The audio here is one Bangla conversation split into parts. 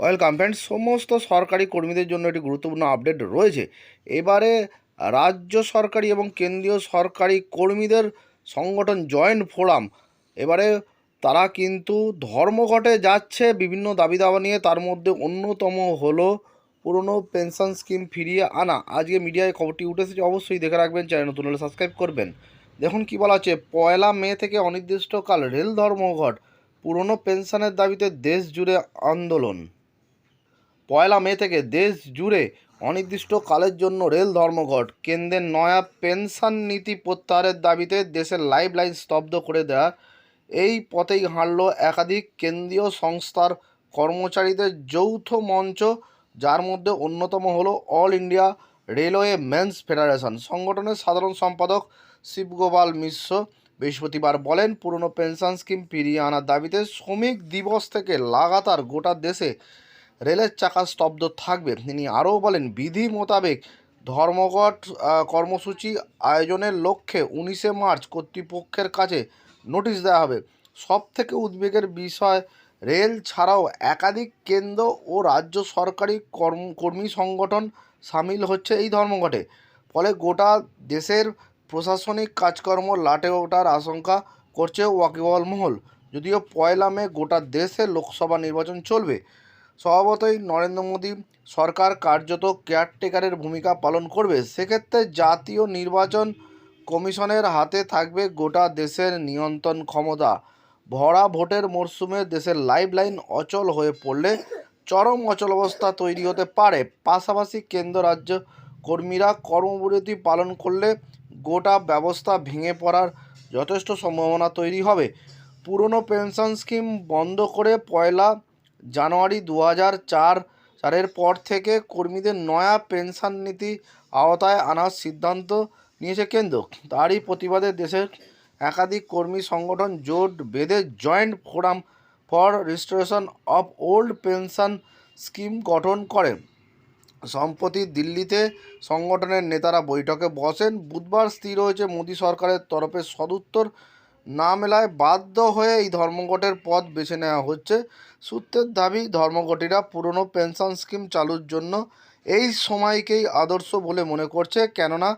ওয়েলকাম ফ্রেন্ড সমস্ত সরকারি কর্মীদের জন্য একটি গুরুত্বপূর্ণ আপডেট রয়েছে। এবারে রাজ্য সরকারি এবং কেন্দ্রীয় সরকারি কর্মীদের সংগঠন জয়েন্ট ফোরাম, এবারে তারা কিন্তু ধর্মঘটে যাচ্ছে, বিভিন্ন দাবি দাবা নিয়ে। তার মধ্যে অন্যতম হলো পুরনো পেনশন স্কিম ফিরিয়ে আনা। আজকে মিডিয়ায় খবরটি উঠে এসেছে অবশ্যই দেখে রাখবেন, চ্যানেল নতুন হলে সাবস্ক্রাইব করবেন। দেখুন কি বলা হচ্ছে, পয়লা মে থেকে অনির্দিষ্টকাল রেল ধর্মঘট, পুরনো পেনশনের দাবিতে দেশ জুড়ে আন্দোলন। পয়লা মে থেকে দেশ জুড়ে অনির্দিষ্টকালের জন্য রেল ধর্মঘট। কেন্দ্রের নয়া পেনশন নীতি প্রত্যাহারের দাবিতে দেশের লাইফ লাইন স্তব্ধ করে দেওয়া এই পথেই হাঁটল একাধিক কেন্দ্রীয় সংস্থার কর্মচারীদের যৌথ মঞ্চ, যার মধ্যে অন্যতম হলো all India railway men's federation. সংগঠনের সাধারণ সম্পাদক শিবগোপাল মিশ্র বৃহস্পতিবার বলেন, পুরনো পেনশন স্কিম ফিরিয়ে আনার দাবিতে শ্রমিক দিবস থেকে লাগাতার গোটা দেশে রেলের চাকা স্তব্ধ থাকবে। তিনি আরও বলেন, বিধি মোতাবেক ধর্মঘট কর্মসূচি আয়োজনের লক্ষ্যে উনিশে মার্চ কর্তৃপক্ষের কাছে নোটিশ দেওয়া হবে। সব থেকে উদ্বেগের বিষয়, রেল ছাড়াও একাধিক কেন্দ্র ও রাজ্য সরকারি কর্ম, কর্মী সংগঠন সামিল হচ্ছে এই ধর্মঘটে। ফলে গোটা দেশের প্রশাসনিক কাজকর্ম লাটে ওঠার আশঙ্কা করছে ওয়াকিবহল মহল। যদিও পয়লা মে গোটা দেশে লোকসভা নির্বাচন চলবে স্বভাবতই নরেন্দ্র মোদী সরকার কার্যত কেয়ারটেকারের ভূমিকা পালন করবে। সেক্ষেত্রে জাতীয় নির্বাচন কমিশনের হাতে থাকবে গোটা দেশের নিয়ন্ত্রণ ক্ষমতা। ভরা ভোটের মরশুমে দেশের লাইফ লাইন অচল হয়ে পড়লে চরম অচল অবস্থা তৈরি হতে পারে। পাশাপাশি কেন্দ্র রাজ্য কর্মীরা কর্মবিরতি পালন করলে গোটা ব্যবস্থা ভেঙে পড়ার যথেষ্ট সম্ভাবনা তৈরি হবে। পুরনো পেনশন স্কিম বন্ধ করে পয়লা জানুয়ারি দু হাজার চার চারের পর থেকে কর্মীদের নয়া পেনশন নীতি আওতায় আনার সিদ্ধান্ত নিয়েছে কেন্দ্র। তারই প্রতিবাদে দেশের একাধিক কর্মী সংগঠন জোট বেঁধে joint forum for registration of old pension scheme গঠন করেন সম্প্রতি দিল্লিতে সংগঠনের নেতারা বৈঠকে বসেন। বুধবার স্থির হয়েছে মোদী সরকারের তরফে সদুত্তর না মেলায় বাধ্য হয়ে এই ধর্মঘটের পথ বেছে নেওয়া হচ্ছে। সূত্রের দাবি, ধর্মঘটিরা পুরনো পেনশন স্কিম চালুর জন্য এই সময়কেই আদর্শ বলে মনে করছে। কেননা,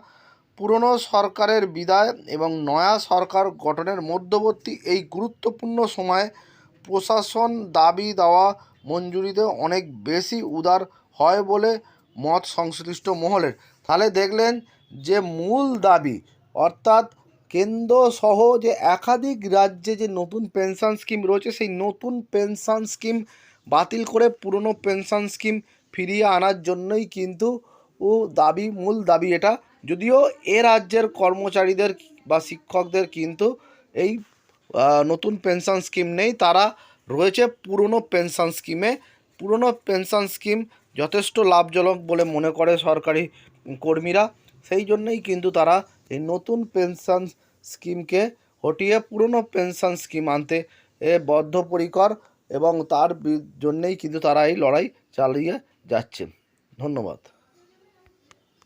পুরনো সরকারের বিদায় এবং নয়া সরকার গঠনের মধ্যবর্তী এই গুরুত্বপূর্ণ সময়ে প্রশাসন দাবি দেওয়া মঞ্জুরিতে অনেক বেশি উদার হয় বলে মত সংশ্লিষ্ট মহলের। তাহলে দেখলেন যে মূল দাবি, অর্থাৎ কেন্দ্র সহ যে একাধিক রাজ্যে যে নতুন পেনশন স্কিম রয়েছে, সেই নতুন পেনশন স্কিম বাতিল করে পুরনো পেনশন স্কিম ফিরিয়ে আনার জন্যই কিন্তু ও দাবি, মূল দাবি এটা। যদিও এ রাজ্যের কর্মচারীদের বা শিক্ষকদের কিন্তু এই নতুন পেনশন স্কিম নেই। তারা রয়েছে পুরনো পেনশন স্কিমে। পুরনো পেনশন স্কিম যথেষ্ট লাভজনক বলে মনে করে সরকারি কর্মীরা। সেই জন্যই কিন্তু তারা এই নতুন পেনশন স্কিমকে হটিয়ে পুরনো পেনশন স্কিম আনতে এ বদ্ধপরিকর এবং তার জন্যেই কিন্তু তারা এই লড়াই চালিয়ে যাচ্ছে। ধন্যবাদ।